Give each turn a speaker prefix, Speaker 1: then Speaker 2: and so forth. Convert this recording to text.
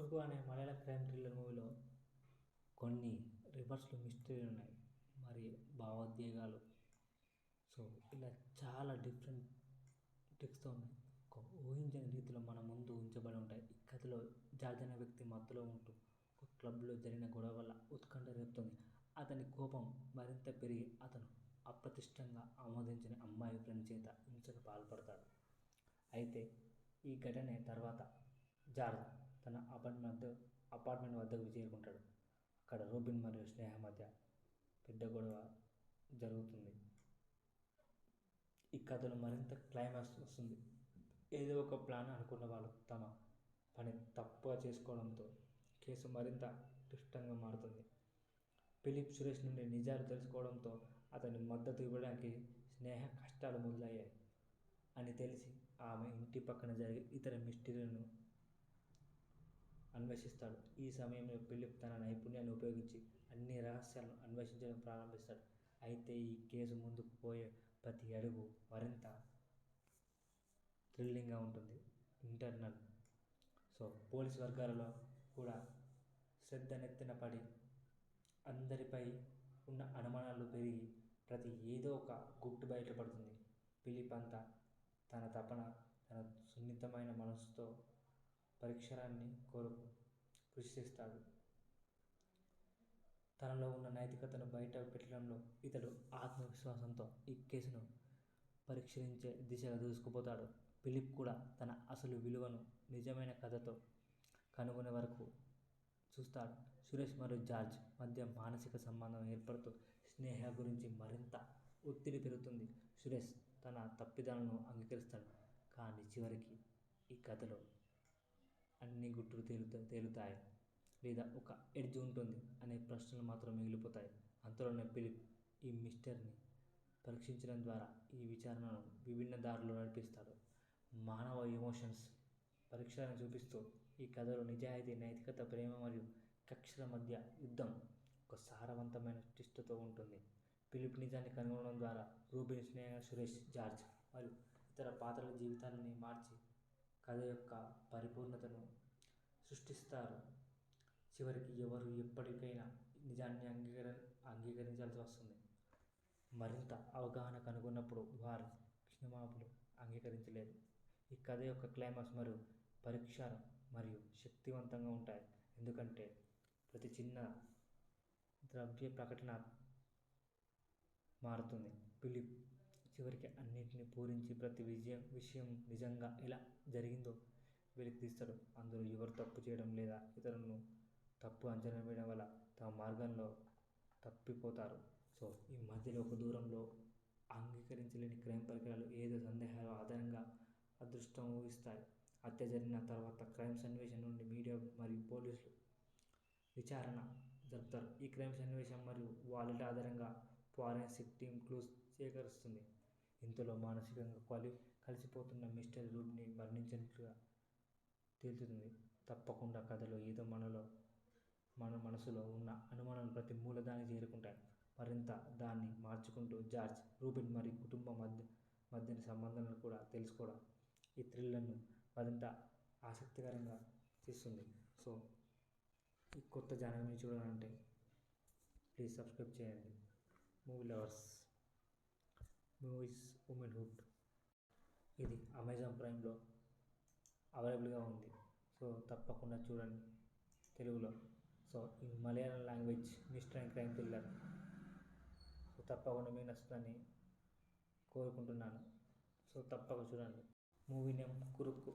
Speaker 1: కురుకు అనే మలయాళ crime thriller మూవీలో కొన్ని రివర్స్లు మిస్టరీలు ఉన్నాయి. మరి భావోద్వేగాలు. సో ఇలా చాలా డిఫరెంట్ ట్రిక్స్తో ఉన్నాయి. ఒక ఊహించని రీతిలో మన ముందు ఉంచబడి ఉంటాయి. ఈ కథలో జార్జ్ అనే వ్యక్తి మత్తులో ఉంటూ ఒక క్లబ్లో జరిగిన గొడవ వల్ల ఉత్కంఠ రేపుతుంది. అతని కోపం మరింత పెరిగి అతను అప్రతిష్టంగా ఆమోదించిన అమ్మాయి ఫ్రెండ్ చేత హింసకు పాల్పడతాడు. అయితే ఈ ఘటనే తర్వాత జార్జ్ తన అపార్ట్మెంట్ వద్ద అపార్ట్మెంట్ వద్దకు చేరుకుంటాడు. అక్కడ రూబిన్ మరియు స్నేహ మధ్య పెద్ద గొడవ జరుగుతుంది. ఈ కథలో మరింత క్లైమాక్స్ వస్తుంది. ఏదో ఒక ప్లాన్ అనుకున్న వాళ్ళు తమ పని తప్పుగా చేసుకోవడంతో కేసు మరింత క్లిష్టంగా మారుతుంది. ఫిలిప్ సురేష్ నుండి నిజాలు తెలుసుకోవడంతో అతని మద్దతు ఇవ్వడానికి స్నేహ కష్టాలు మొదలయ్యాయి. అని తెలిసి ఆమె ఇంటి పక్కన జరిగే ఇతర మిస్టరీలను అన్వేషిస్తాడు. ఈ సమయంలో పిలిప్ తన నైపుణ్యాన్ని ఉపయోగించి అన్ని రహస్యాలను అన్వేషించడం ప్రారంభిస్తాడు. అయితే ఈ కేసు ముందుకు పోయే ప్రతి అడుగు మరింత థ్రిల్లింగ్గా ఉంటుంది. ఇంటర్నల్. సో పోలీస్ వర్గాలలో కూడా శ్రద్ధ నెత్తిన పడి అందరిపై ఉన్న అనుమానాలు పెరిగి ప్రతి ఏదో ఒక గుట్టు బయటపడుతుంది. పిలిప్ అంతా తన తపన తన సున్నితమైన మనసుతో పరిక్షరాన్ని కోరుకు కృషి చేస్తాడు. తనలో ఉన్న నైతికతను బయట పెట్టడంలో ఇతడు ఆత్మవిశ్వాసంతో ఈ కేసును పరీక్షించే దిశగా దూసుకుపోతాడు. ఫిలిప్ కూడా తన అసలు విలువను నిజమైన కథతో కనుగొనే వరకు చూస్తాడు. సురేష్ మరియు జార్జ్ మధ్య మానసిక సంబంధం ఏర్పడుతూ స్నేహ గురించి మరింత ఒత్తిడి పెరుగుతుంది. సురేష్ తన తప్పిదాలను అంగీకరిస్తాడు. కానీ చివరికి ఈ కథలో గుట్టులు తేలుతా తేలుతాయి లేదా ఒక ఎడ్జ్ ఉంటుంది అనే ప్రశ్నలు మాత్రం మిగిలిపోతాయి. అంతలోనే పిలిప్ ఈ మిస్టర్ని పరీక్షించడం ద్వారా ఈ విచారణను విభిన్న దారులు నడిపిస్తాడు. మానవ ఎమోషన్స్ పరీక్షలను చూపిస్తూ ఈ కథలో నిజాయితీ నైతికత ప్రేమ మరియు కక్షల మధ్య యుద్ధం ఒక సారవంతమైన ట్విస్ట్తో ఉంటుంది. పిలిప్ నిజాన్ని కనుగొనడం ద్వారా రూబిన్ స్నేహ సురేష్ జార్జ్ మరియు ఇతర పాత్రల జీవితాలని మార్చి కథ యొక్క పరిపూర్ణతను సృష్టిస్తారు. చివరికి ఎవరు ఎప్పటికైనా నిజాన్ని అంగీకర అంగీకరించాల్సి వస్తుంది. మరింత అవగాహన కనుగొన్నప్పుడు వారు క్షమాపణలు అంగీకరించలేదు. ఈ కథ యొక్క క్లైమాక్స్ మరియు పరీక్ష మరియు శక్తివంతంగా ఉంటాయి. ఎందుకంటే ప్రతి చిన్న ద్రవ్య ప్రకటన మారుతుంది. పిలిప్ చివరికి అన్నింటినీ పూరించి ప్రతి విజయం విషయం నిజంగా ఎలా జరిగిందో వెలికి తీస్తాడు అందరూ ఎవరు తప్పు చేయడం లేదా ఇతరులను తప్పు అంచనా వేయడం వల్ల తమ మార్గంలో తప్పిపోతారు. సో ఈ మధ్యలో ఒక దూరంలో అంగీకరించలేని క్రైమ్ పరికరాలు ఏదో సందేహాలు ఆధారంగా అదృష్టం ఊహిస్తాయి. హత్య జరిగిన తర్వాత క్రైమ్ సన్నివేశం నుండి మీడియా మరియు పోలీసులు విచారణ జరుపుతారు. ఈ క్రైమ్ సన్నివేశం మరియు వాలెట్ ఆధారంగా ఫారెన్సిక్ టీమ్ క్లూస్ సేకరిస్తుంది. ఇంతలో మానసికంగా క్వాలి కలిసిపోతున్న మిస్టర్ రూబ్ని తేలుతుంది. తప్పకుండా కథలో ఏదో మనలో మన మనసులో ఉన్న అనుమానాలు ప్రతి మూలదాన్ని చేరుకుంటాయి. మరింత దాన్ని మార్చుకుంటూ జార్జ్ రూబిన్ మరియు కుటుంబం మధ్య మధ్యన సంబంధాలను కూడా తెలుసుకోవడం ఈ థ్రిల్లర్ను మరింత ఆసక్తికరంగా చేస్తుంది. సో ఈ కొత్త జానవిని చూడాలంటే ప్లీజ్ సబ్స్క్రైబ్ చేయండి. మూవీ లవర్స్ మూవీస్ ఉమెన్హుడ్ ఇది అమెజాన్ ప్రైమ్లో అవైలబుల్గా ఉంది. సో తప్పకుండా చూడండి తెలుగులో. So in Malayalam language mystery and crime thriller. So తప్పకుండా మీకు నచ్చుతుందని కోరుకుంటున్నాను. సో తప్పక చూడండి. Movie name Kurukku.